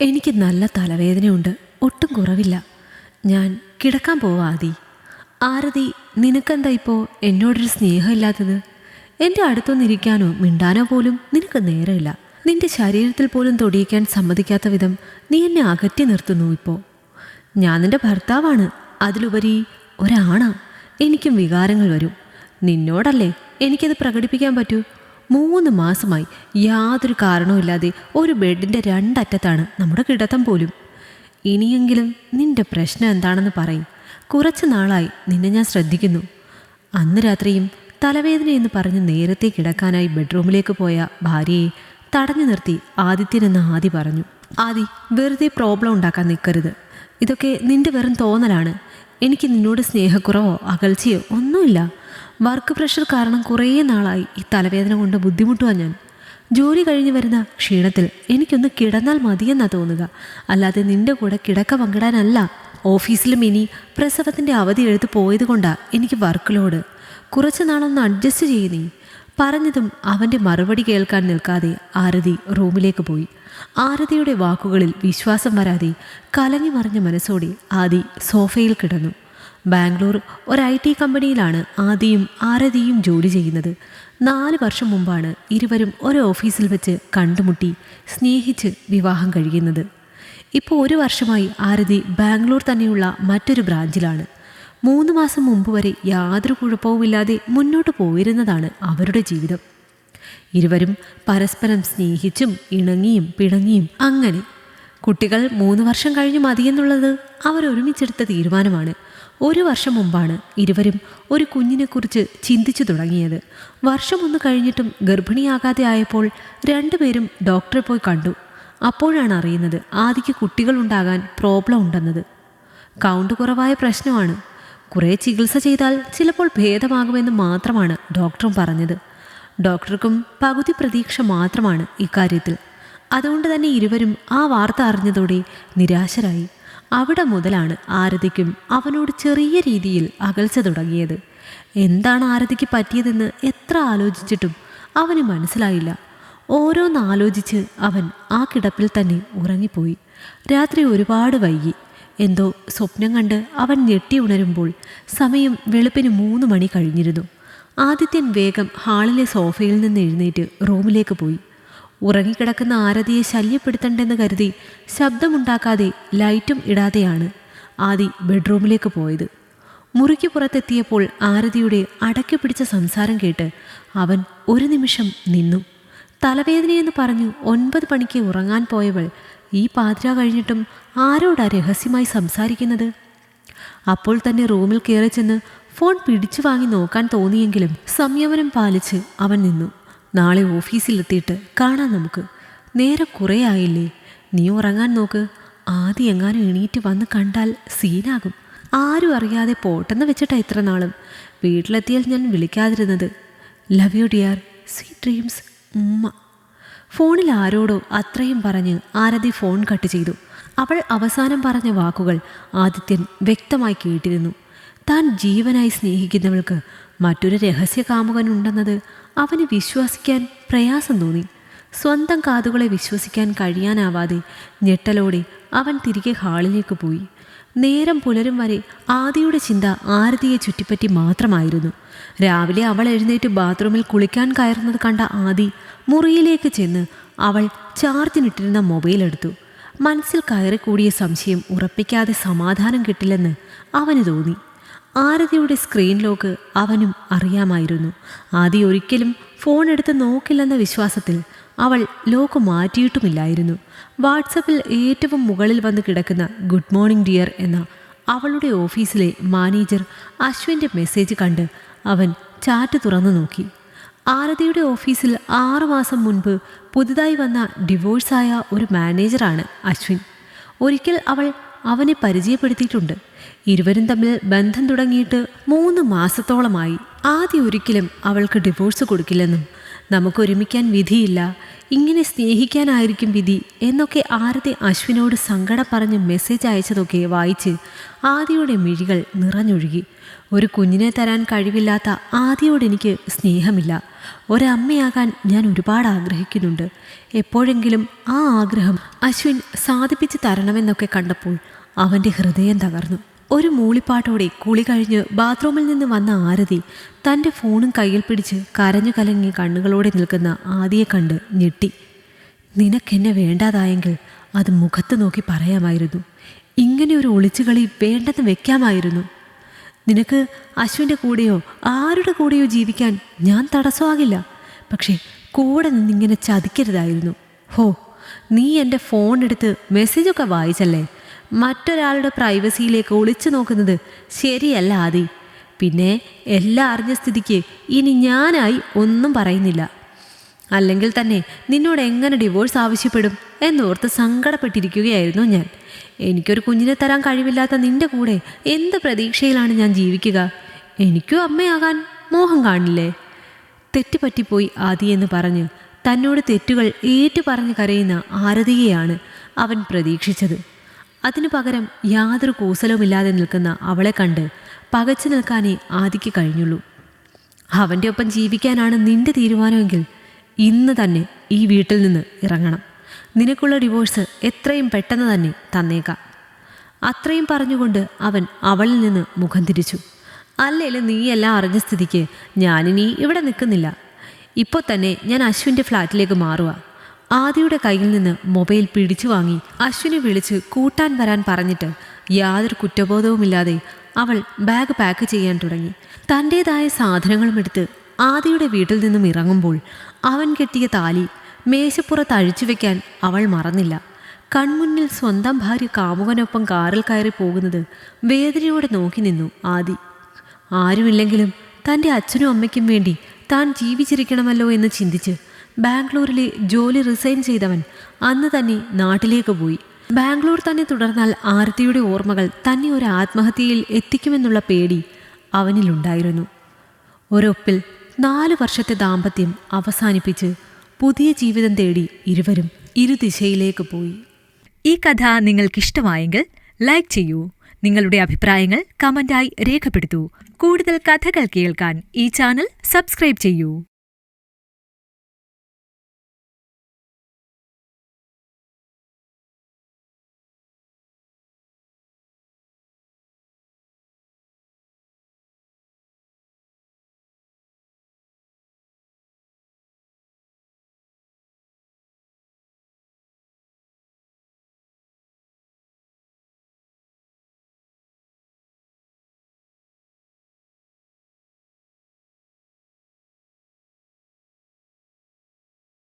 എനിക്ക് നല്ല തലവേദനയുണ്ട്. ഒട്ടും കുറവില്ല. ഞാൻ കിടക്കാൻ പോവാ ആദി. ആരതി നിനക്കെന്താ ഇപ്പോൾ എന്നോടൊരു സ്നേഹമില്ലാത്തത്? എന്റെ അടുത്തൊന്നിരിക്കാനോ മിണ്ടാനോ പോലും നിനക്ക് നേരമില്ല. നിന്റെ ശരീരത്തിൽ പോലും തൊടിയിക്കാൻ സമ്മതിക്കാത്ത വിധം നീ എന്നെ അകറ്റി നിർത്തുന്നു ഇപ്പോൾ ഞാൻ നിന്റെ ഭർത്താവാണ്. അതിലുപരി ഒരാണാ. എനിക്കും വികാരങ്ങൾ വരും. നിന്നോടല്ലേ എനിക്കത് പ്രകടിപ്പിക്കാൻ പറ്റൂ? മൂന്ന് മാസമായി യാതൊരു കാരണവുമില്ലാതെ ഒരു ബെഡിന്റെ രണ്ടറ്റത്താണ് നമ്മുടെ കിടത്തം പോലും. ഇനിയെങ്കിലും നിന്റെ പ്രശ്നം എന്താണെന്ന് പറയും. കുറച്ച് നാളായി നിന്നെ ഞാൻ ശ്രദ്ധിക്കുന്നു. അന്ന് രാത്രിയും തലവേദനയെന്ന് പറഞ്ഞ് നേരത്തെ കിടക്കാനായി ബെഡ്റൂമിലേക്ക് പോയ ഭാര്യയെ തടഞ്ഞു നിർത്തി ആദിത്യനെന്ന് ആദി പറഞ്ഞു. ആദി വെറുതെ പ്രോബ്ലം ഉണ്ടാക്കാൻ നിൽക്കരുത് ഇതൊക്കെ നിന്റെ വെറും തോന്നലാണ്. എനിക്ക് നിന്നോട് സ്നേഹക്കുറവോ അകൽച്ചയോ ഒന്നുമില്ല. വർക്ക് പ്രഷർ കാരണം കുറേ നാളായി ഈ തലവേദന കൊണ്ട് ബുദ്ധിമുട്ടുവാ ഞാൻ. ജോലി കഴിഞ്ഞ് വരുന്ന ക്ഷീണത്തിൽ എനിക്കൊന്ന് കിടന്നാൽ മതിയെന്നാ തോന്നുക. അല്ലാതെ നിന്റെ കൂടെ കിടക്ക പങ്കിടാനല്ല. ഓഫീസിലും ഇനി പ്രസവത്തിന്റെ അവധി എഴുത്ത് പോയത് കൊണ്ടാ എനിക്ക് വർക്ക് ലോഡ് കുറച്ച് നാളൊന്ന് അഡ്ജസ്റ്റ് ചെയ്യ് നീ. പറഞ്ഞതും അവന്റെ മറുപടി കേൾക്കാൻ നിൽക്കാതെ ആരതി റൂമിലേക്ക് പോയി. ആരതിയുടെ വാക്കുകളിൽ വിശ്വാസം വരാതെ കലങ്ങി മറിഞ്ഞ മനസ്സോടെ ആദി സോഫയിൽ കിടന്നു. ബാംഗ്ലൂർ ഒരു ഐ ടി കമ്പനിയിലാണ് ആദിയും ആരതിയും ജോലി ചെയ്യുന്നത്. നാല് വർഷം മുമ്പാണ് ഇരുവരും ഒരു ഓഫീസിൽ വെച്ച് കണ്ടുമുട്ടി സ്നേഹിച്ച് വിവാഹം കഴിയുന്നത്. ഇപ്പോൾ ഒരു വർഷമായി ആരതി ബാംഗ്ലൂർ തന്നെയുള്ള മറ്റൊരു ബ്രാഞ്ചിലാണ്. മൂന്ന് മാസം മുമ്പ് വരെ യാതൊരു കുഴപ്പവുമില്ലാതെ മുന്നോട്ട് പോയിരുന്നതാണ് അവരുടെ ജീവിതം. ഇരുവരും പരസ്പരം സ്നേഹിച്ചും ഇണങ്ങിയും പിണങ്ങിയും അങ്ങനെ കുട്ടികൾ മൂന്ന് വർഷം കഴിഞ്ഞ് മതിയെന്നുള്ളത് അവർ ഒരുമിച്ചെടുത്ത തീരുമാനമാണ്. ഒരു വർഷം മുമ്പാണ് ഇരുവരും ഒരു കുഞ്ഞിനെക്കുറിച്ച് ചിന്തിച്ചു തുടങ്ങിയത്. വർഷം ഒന്ന് കഴിഞ്ഞിട്ടും ഗർഭിണിയാകാതെ ആയപ്പോൾ രണ്ടുപേരും ഡോക്ടറെ പോയി കണ്ടു. അപ്പോഴാണ് അറിയുന്നത് ആദിക്ക് കുട്ടികളുണ്ടാകാൻ പ്രോബ്ലം ഉണ്ടെന്നത്. കൗണ്ട് കുറവായ പ്രശ്നമാണ്. കുറേ ചികിത്സ ചെയ്താൽ ചിലപ്പോൾ ഭേദമാകുമെന്ന് മാത്രമാണ് ഡോക്ടറും പറഞ്ഞത്. ഡോക്ടർക്കും പകുതി പ്രതീക്ഷ മാത്രമാണ് ഇക്കാര്യത്തിൽ. അതുകൊണ്ട് തന്നെ ഇരുവരും ആ വാർത്ത അറിഞ്ഞതോടെ നിരാശരായി. അവിടെ മുതലാണ് ആരതിക്കും അവനോട് ചെറിയ രീതിയിൽ അകൽച്ച തുടങ്ങിയത്. എന്താണ് ആരതിക്ക് പറ്റിയതെന്ന് എത്ര ആലോചിച്ചിട്ടും അവന് മനസ്സിലായില്ല. ഓരോന്നാലോചിച്ച് അവൻ ആ കിടപ്പിൽ തന്നെ ഉറങ്ങിപ്പോയി. രാത്രി ഒരുപാട് വൈകി. എന്തോ സ്വപ്നം കണ്ട് അവൻ ഞെട്ടി ഉണരുമ്പോൾ സമയം വെളുപ്പിന് മൂന്ന് മണി കഴിഞ്ഞിരുന്നു. ആദിത്യൻ വേഗം ഹാളിലെ സോഫയിൽ നിന്ന് എഴുന്നേറ്റ് റൂമിലേക്ക് പോയി. ഉറങ്ങിക്കിടക്കുന്ന ആരതിയെ ശല്യപ്പെടുത്തണ്ടെന്ന് കരുതി ശബ്ദമുണ്ടാക്കാതെ ലൈറ്റും ഇടാതെയാണ് ആദി ബെഡ്റൂമിലേക്ക് പോയത്. മുറിക്ക് പുറത്തെത്തിയപ്പോൾ ആരതിയുടെ അടക്കി പിടിച്ച സംസാരം കേട്ട് അവൻ ഒരു നിമിഷം നിന്നു. തലവേദനയെന്ന് പറഞ്ഞു ഒൻപത് മണിക്ക് ഉറങ്ങാൻ പോയവൾ ഈ പാതിര കഴിഞ്ഞിട്ടും ആരോടാ രഹസ്യമായി സംസാരിക്കുന്നത്? അപ്പോൾ തന്നെ റൂമിൽ കയറി ചെന്ന് ഫോൺ പിടിച്ചു വാങ്ങി നോക്കാൻ തോന്നിയെങ്കിലും സംയമനം പാലിച്ച് അവൻ നിന്നു. നാളെ ഓഫീസിലെത്തിയിട്ട് കാണാം നമുക്ക്. നേരെ കുറേ ആയില്ലേ? നീ ഉറങ്ങാൻ നോക്ക്. ആദ്യം എങ്ങാനും എണീറ്റ് വന്ന് കണ്ടാൽ സീനാകും. ആരും അറിയാതെ പോട്ടെന്ന് വെച്ചിട്ടാ ഇത്ര നാളും. വീട്ടിലെത്തിയാൽ ഞാൻ വിളിക്കാതിരുന്നത്. Love you dear sweet dreams ഉമ്മ. ഫോണിൽ ആരോടോ അത്രയും പറഞ്ഞ് ആരതി ഫോൺ കട്ട് ചെയ്തു. അവൾ അവസാനം പറഞ്ഞ വാക്കുകൾ ആദിത്യൻ വ്യക്തമായി കേട്ടിരുന്നു. താൻ ജീവനായി സ്നേഹിക്കുന്നവൾക്ക് മറ്റൊരു രഹസ്യ കാമുകനുണ്ടെന്നത് അവന് വിശ്വസിക്കാൻ പ്രയാസം തോന്നി. സ്വന്തം കാതുകളെ വിശ്വസിക്കാൻ കഴിയാനാവാതെ ഞെട്ടലോടെ അവൻ തിരികെ ഹാളിലേക്ക് പോയി. നേരം പുലരും വരെ ആദിയുടെ ചിന്ത ആരതിയെ ചുറ്റിപ്പറ്റി മാത്രമായിരുന്നു. രാവിലെ അവൾ എഴുന്നേറ്റ് ബാത്റൂമിൽ കുളിക്കാൻ കയറുന്നത് കണ്ട ആദി മുറിയിലേക്ക് ചെന്ന് അവൾ ചാർജിനിട്ടിരുന്ന മൊബൈൽ എടുത്തു. മനസ്സിൽ കയറിക്കൂടിയ സംശയം ഉറപ്പിക്കാതെ സമാധാനം കിട്ടില്ലെന്ന് അവന് തോന്നി. ആരതിയുടെ സ്ക്രീൻ ലോക്ക് അവനും അറിയാമായിരുന്നു. ആദി ഒരിക്കലും ഫോൺ എടുത്ത് നോക്കില്ലെന്ന വിശ്വാസത്തിൽ അവൾ ലോക്ക് മാറ്റിയിട്ടുമില്ലായിരുന്നു. വാട്സപ്പിൽ ഏറ്റവും മുകളിൽ വന്ന് കിടക്കുന്ന ഗുഡ് മോർണിംഗ് ഡിയർ എന്ന അവളുടെ ഓഫീസിലെ മാനേജർ അശ്വിന്റെ മെസ്സേജ് കണ്ട് അവൻ ചാറ്റ് തുറന്നു നോക്കി. ആരതിയുടെ ഓഫീസിൽ ആറുമാസം മുൻപ് പുതുതായി വന്ന ഡിവോഴ്സായ ഒരു മാനേജറാണ് അശ്വിൻ. ഒരിക്കൽ അവൾ അവനെ പരിചയപ്പെടുത്തിയിട്ടുണ്ട്. ഇരുവരും തമ്മിൽ ബന്ധം തുടങ്ങിയിട്ട് മൂന്ന് മാസത്തോളമായി. ആദ്യം ഒരിക്കലും അവൾക്ക് ഡിവോഴ്സ് കൊടുക്കില്ലെന്നും നമുക്കൊരുമിക്കാൻ വിധിയില്ല ഇങ്ങനെ സ്നേഹിക്കാനായിരിക്കും വിധി എന്നൊക്കെ ആരതി അശ്വിനോട് സങ്കടം പറഞ്ഞ് മെസ്സേജ് അയച്ചതൊക്കെ വായിച്ച് ആദിയുടെ മിഴികൾ നിറഞ്ഞൊഴുകി. ഒരു കുഞ്ഞിനെ തരാൻ കഴിവില്ലാത്ത ആദിയോട് എനിക്ക് സ്നേഹമില്ല. ഒരമ്മയാകാൻ ഞാൻ ഒരുപാട് ആഗ്രഹിക്കുന്നുണ്ട്. എപ്പോഴെങ്കിലും ആ ആഗ്രഹം അശ്വിൻ സാധിപ്പിച്ച് തരണമെന്നൊക്കെ കണ്ടപ്പോൾ അവന്റെ ഹൃദയം തകർന്നു. ഒരു മൂളിപ്പാട്ടോടെ കുളി കഴിഞ്ഞ് ബാത്റൂമിൽ നിന്ന് വന്ന ആരതി തന്റെ ഫോണും കയ്യിൽ പിടിച്ച് കരഞ്ഞു കലങ്ങി കണ്ണുകളോടെ നിൽക്കുന്ന ആദിയെ കണ്ട് ഞെട്ടി. നിനക്കെന്നെ വേണ്ടാതായെങ്കിൽ അത് മുഖത്ത് നോക്കി പറയാമായിരുന്നു. ഇങ്ങനെ ഒരു ഒളിച്ചുകളി വേണ്ടെന്ന് വെക്കാമായിരുന്നു. നിനക്ക് അശ്വിന്റെ കൂടെയോ ആരുടെ കൂടെയോ ജീവിക്കാൻ ഞാൻ തടസ്സമാകില്ല. പക്ഷേ കൂടെ നിന്നിങ്ങനെ ചതിക്കരുതായിരുന്നു. ഹോ നീ എന്റെ ഫോൺ എടുത്ത് മെസ്സേജൊക്കെ വായിച്ചല്ലേ? മറ്റൊരാളുടെ പ്രൈവസിയിലേക്ക് ഒളിച്ചു നോക്കുന്നത് ശരിയല്ല ആദി. പിന്നെ എല്ലാ അറിഞ്ഞ സ്ഥിതിക്ക് ഇനി ഞാനായി ഒന്നും പറയുന്നില്ല. അല്ലെങ്കിൽ തന്നെ നിന്നോട് എങ്ങനെ ഡിവോഴ്സ് ആവശ്യപ്പെടും എന്നോർത്ത് സങ്കടപ്പെട്ടിരിക്കുകയായിരുന്നു ഞാൻ. എനിക്കൊരു കുഞ്ഞിനെ തരാൻ കഴിവില്ലാത്ത നിന്റെ കൂടെ എന്ത് പ്രതീക്ഷയിലാണ് ഞാൻ ജീവിക്കുക? എനിക്കും അമ്മയാകാൻ മോഹം കാണില്ലേ? തെറ്റുപറ്റിപ്പോയി ആദി എന്ന് പറഞ്ഞ് തന്നോട് തെറ്റുകൾ ഏറ്റു പറഞ്ഞ് കരയുന്ന ആരതിയെയാണ് അവൻ പ്രതീക്ഷിച്ചത്. അതിനു പകരം യാതൊരു കൂസലവുമില്ലാതെ നിൽക്കുന്ന അവളെ കണ്ട് പകച്ചു നിൽക്കാനേ ആദിക്ക് കഴിഞ്ഞുള്ളൂ. അവന്റെ ഒപ്പം ജീവിക്കാനാണ് നിന്റെ തീരുമാനമെങ്കിൽ ഇന്ന് തന്നെ ഈ വീട്ടിൽ നിന്ന് ഇറങ്ങണം. നിനക്കുള്ള ഡിവോഴ്സ് എത്രയും പെട്ടെന്ന് തന്നെ തന്നേക്കാം. അത്രയും പറഞ്ഞുകൊണ്ട് അവൻ അവളിൽ നിന്ന് മുഖം തിരിച്ചു. അല്ലേലും നീയെല്ലാം അറിഞ്ഞ സ്ഥിതിക്ക് ഞാനിനി ഇവിടെ നിൽക്കുന്നില്ല. ഇപ്പോൾ തന്നെ ഞാൻ അശ്വിന്റെ ഫ്ലാറ്റിലേക്ക് മാറുക. ആദിയുടെ കയ്യിൽ നിന്ന് മൊബൈൽ പിടിച്ചു വാങ്ങി അശ്വിനെ വിളിച്ച് കൂട്ടാൻ വരാൻ പറഞ്ഞിട്ട് യാതൊരു കുറ്റബോധവുമില്ലാതെ അവൾ ബാഗ് പാക്ക് ചെയ്യാൻ തുടങ്ങി. തന്റേതായ സാധനങ്ങളും എടുത്ത് ആദിയുടെ വീട്ടിൽ നിന്നും ഇറങ്ങുമ്പോൾ അവൻ കെട്ടിയ താലി മേശപ്പുറത്ത് അഴിച്ചു വെക്കാൻ അവൾ മറന്നില്ല. കൺമുന്നിൽ സ്വന്തം ഭാര്യ കാമുകനൊപ്പം കാറിൽ കയറി പോകുന്നത് വേദനയോടെ നോക്കി നിന്നു ആദി. ആരുമില്ലെങ്കിലും തന്റെ അച്ഛനും അമ്മയ്ക്കും വേണ്ടി താൻ ജീവിച്ചിരിക്കണമല്ലോ എന്ന് ചിന്തിച്ച് ബാംഗ്ലൂരിലെ ജോലി റിസൈൻ ചെയ്തവൻ അന്ന് തന്നെ നാട്ടിലേക്ക് പോയി. ബാംഗ്ലൂർ തന്നെ തുടർന്നാൽ ആരതിയുടെ ഓർമ്മകൾ തന്നെ ഒരു ആത്മഹത്യയിൽ എത്തിക്കുമെന്നുള്ള പേടി അവനിലുണ്ടായിരുന്നു. ഒരൊപ്പിൽ നാല് വർഷത്തെ ദാമ്പത്യം അവസാനിപ്പിച്ച് പുതിയ ജീവിതം തേടി ഇരുവരും ഇരുദിശയിലേക്ക് പോയി. ഈ കഥ നിങ്ങൾക്കിഷ്ടമായെങ്കിൽ ലൈക്ക് ചെയ്യൂ. നിങ്ങളുടെ അഭിപ്രായങ്ങൾ കമന്റായി രേഖപ്പെടുത്തൂ. കൂടുതൽ കഥകൾ കേൾക്കാൻ ഈ ചാനൽ സബ്സ്ക്രൈബ് ചെയ്യൂ.